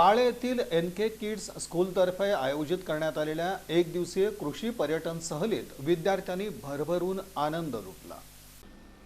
बाळे येथील एन के किड्स स्कूलतर्फे आयोजित करण्यात आलेल्या एक दिवसीय कृषी पर्यटन सहलीत विद्यार्थ्यांनी भरभरून आनंद लुटला.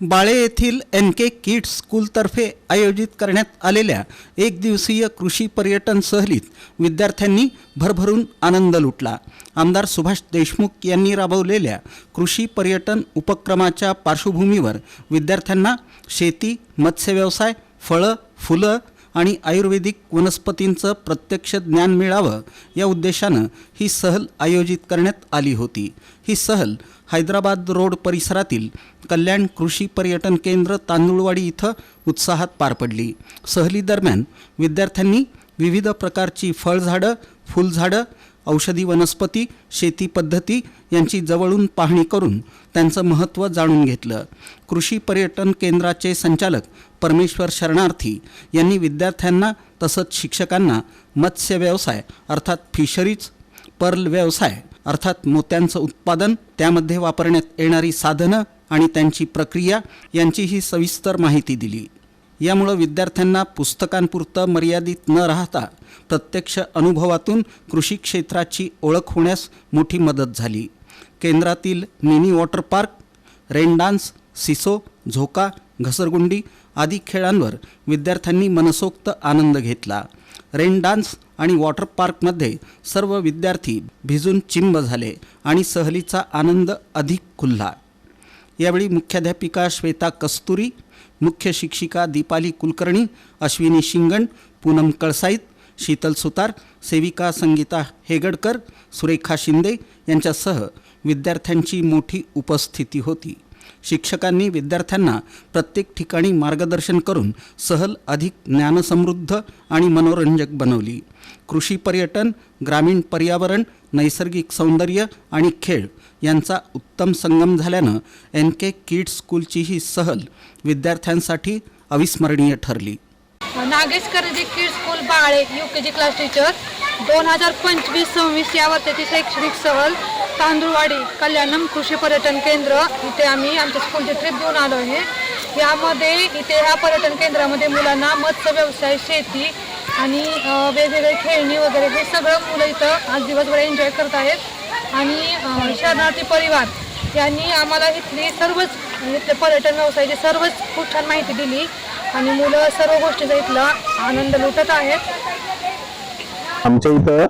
बाळे येथील एन के किड्स स्कूलतर्फे आयोजित करण्यात आलेल्या एक दिवसीय कृषी पर्यटन सहलीत विद्यार्थ्यांनी भरभरून आनंद लुटला. आमदार सुभाष देशमुख यांनी राबवलेल्या कृषी पर्यटन उपक्रमाच्या पार्श्वभूमीवर विद्यार्थ्यांना शेती मत्स्यव्यवसाय फळं फुलं आणि आयुर्वेदिक वनस्पतींचं प्रत्यक्ष ज्ञान मिळावं या उद्देशानं ही सहल आयोजित करण्यात आली होती. ही सहल हैदराबाद रोड परिसरातील कल्याण कृषी पर्यटन केंद्र तांदूळवाडी इथं उत्साहात पार पडली. सहलीदरम्यान विद्यार्थ्यांनी विविध प्रकारची फळझाडं फुलझाडं औषधी वनस्पती शेती पद्धती यांची जवळून पाहणी करून त्यांचं महत्त्व जाणून घेतलं. कृषी पर्यटन केंद्राचे संचालक परमेश्वर शरणार्थी यांनी विद्यार्थ्यांना तसंच शिक्षकांना मत्स्य व्यवसाय अर्थात फिशरीज पर्ल व्यवसाय अर्थात मोत्यांचं उत्पादन त्यामध्ये वापरण्यात येणारी साधनं आणि त्यांची प्रक्रिया यांचीही सविस्तर माहिती दिली. यामुळं विद्यार्थ्यांना पुस्तकांपुरतं मर्यादित न राहता प्रत्यक्ष अनुभवातून कृषी क्षेत्राची ओळख होण्यास मोठी मदत झाली. केंद्रातील mini water park rain dance seesaw झोका घसरगुंडी आदी खेळांवर विद्यार्थ्यांनी मनसोक्त आनंद घेतला. रेन डान्स आणि वॉटर पार्कमध्ये सर्व विद्यार्थी भिजून चिंब झाले आणि सहलीचा आनंद अधिक खुलला. यावेळी मुख्याध्यापिका श्वेता कस्तुरी मुख्य शिक्षिका दीपाली कुलकर्णी अश्विनी शिंगण पूनम कळसाईत शीतल सुतार सेविका संगीता हेगडकर सुरेखा शिंदे यांच्यासह विद्यार्थ्यांची मोठी उपस्थिती होती. शिक्षकांनी विद्यार्थ्यांना प्रत्येक ठिकाणी मार्गदर्शन करून सहल अधिक ज्ञानसमृद्ध आणि मनोरंजक बनवली. कृषी पर्यटन ग्रामीण पर्यावरण नैसर्गिक सौंदर्य आणि खेळ यांचा उत्तम संगम झाल्यानं एन के किड्स स्कूलची ही सहल विद्यार्थ्यांसाठी अविस्मरणीय ठरली. नागेशकर किड स्कूल बाळे U K G class teacher दोन हजार पंचवीस सव्वीस या वर्षाची शैक्षणिक सहल तांदूळवाडी कल्याणम कृषी पर्यटन केंद्र इथे आम्ही आमच्या स्कूलची ट्रिप घेऊन आलो आहे यामध्ये इथे ह्या पर्यटन केंद्रामध्ये मुलांना मत्स्य व्यवसाय शेती आणि वेगवेगळे खेळणी वगैरे हे सगळं मुलं इथं आज दिवसभर एन्जॉय करत आहेत. आणि शरणार्थी परिवार यांनी आम्हाला इथली सर्वच इथले पर्यटन व्यवसायाची सर्वच खूप छान माहिती दिली. आणि मुलं सर्व गोष्टीचा इथला आनंद लुटत आहेत. आमच्या इथं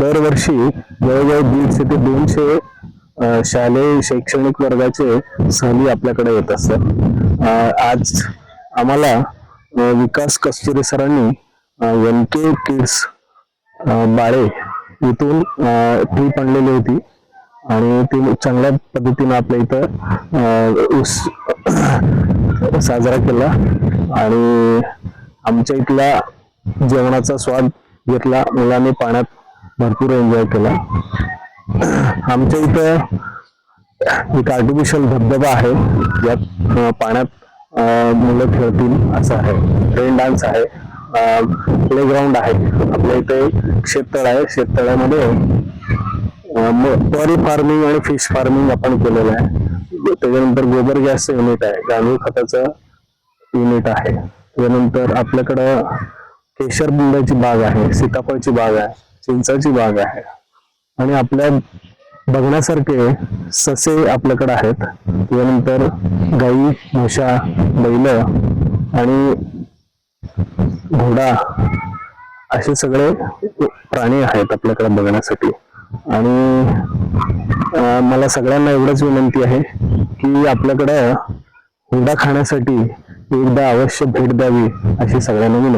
दरवर्षी जवळजवळ दीडशे ते दोनशे शालेय शैक्षणिक वर्गाचे सहली आपल्याकडे येत असतात. आज आम्हाला विकास कस्तुरे सरांनी एम के किड्स बाळे इथून फी आणलेली होती. आणि ती चांगल्या पद्धतीनं आपल्या इथं ऊस साजरा केला. आणि आमच्या इथला जेवणाचा स्वाद घेतला. मुलांनी पाण्यात भरपूर एन्जॉय केला. आमच्या इथं एक आर्टिफिशियल धबधबा आहे. ज्यात पाण्यात मुलं खेळतील असं आहे. रेन डान्स आहे. प्लेग्राऊंड आहे. आपल्या इथे शेततळ आहे. शेततळ्यामध्ये पॉरी फार्मिंग आणि फिश फार्मिंग आपण केलेलं आहे. त्याच्यानंतर गोबर गॅसचं युनिट आहे. गांडूळ खताचं युनिट आहे. त्यानंतर आपल्याकडं केशर बुंदाची बाग आहे. सीताफळची बाग आहे. चिंचाची बाग आहे. आणि आपल्या बघण्यासारखे ससे आपल्याकडे आहेत. त्यानंतर गाई म्हशा बैल आणि घोडा असे सगळे प्राणी आहेत आपल्याकडे बघण्यासाठी. आणि मला सगळ्यांना एवढंच विनंती आहे की आपल्याकडं हुंडा खाण्यासाठी एकदा अवश्य भेट द्यावी अशी सगळ्यांना विनंती.